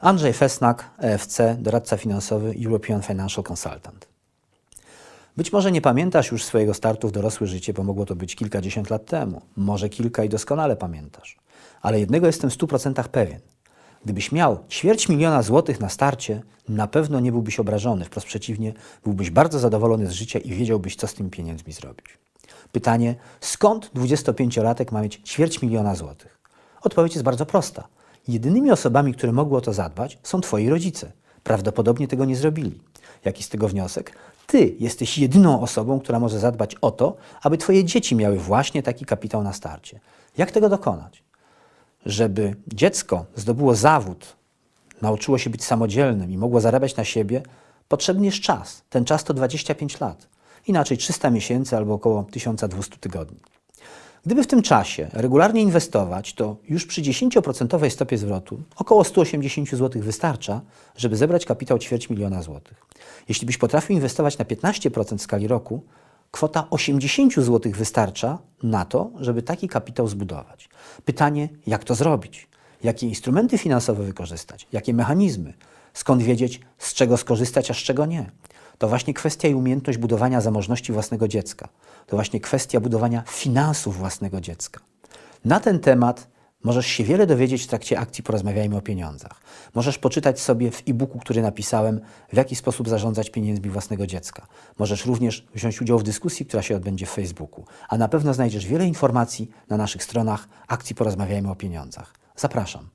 Andrzej Fesnak, EFC, doradca finansowy European Financial Consultant. Być może nie pamiętasz już swojego startu w dorosłe życie, bo mogło to być kilkadziesiąt lat temu. Może kilka i doskonale pamiętasz. Ale jednego jestem w stu procentach pewien. Gdybyś miał ćwierć miliona złotych na starcie, na pewno nie byłbyś obrażony. Wprost przeciwnie, byłbyś bardzo zadowolony z życia i wiedziałbyś, co z tymi pieniędzmi zrobić. Pytanie, skąd 25-latek ma mieć ćwierć miliona złotych? Odpowiedź jest bardzo prosta. Jedynymi osobami, które mogły o to zadbać, są twoi rodzice. Prawdopodobnie tego nie zrobili. Jaki z tego wniosek? Ty jesteś jedyną osobą, która może zadbać o to, aby twoje dzieci miały właśnie taki kapitał na starcie. Jak tego dokonać? Żeby dziecko zdobyło zawód, nauczyło się być samodzielnym i mogło zarabiać na siebie, potrzebny jest czas. Ten czas to 25 lat. Inaczej 300 miesięcy albo około 1200 tygodni. Gdyby w tym czasie regularnie inwestować, to już przy 10% stopie zwrotu około 180 zł wystarcza, żeby zebrać kapitał ćwierć miliona złotych. Jeśli byś potrafił inwestować na 15% w skali roku, kwota 80 zł wystarcza na to, żeby taki kapitał zbudować. Pytanie, jak to zrobić? Jakie instrumenty finansowe wykorzystać? Jakie mechanizmy? Skąd wiedzieć, z czego skorzystać, a z czego nie? To właśnie kwestia i umiejętność budowania zamożności własnego dziecka. To właśnie kwestia budowania finansów własnego dziecka. Na ten temat możesz się wiele dowiedzieć w trakcie akcji Porozmawiajmy o pieniądzach. Możesz poczytać sobie w e-booku, który napisałem, w jaki sposób zarządzać pieniędzmi własnego dziecka. Możesz również wziąć udział w dyskusji, która się odbędzie w Facebooku. A na pewno znajdziesz wiele informacji na naszych stronach akcji Porozmawiajmy o pieniądzach. Zapraszam.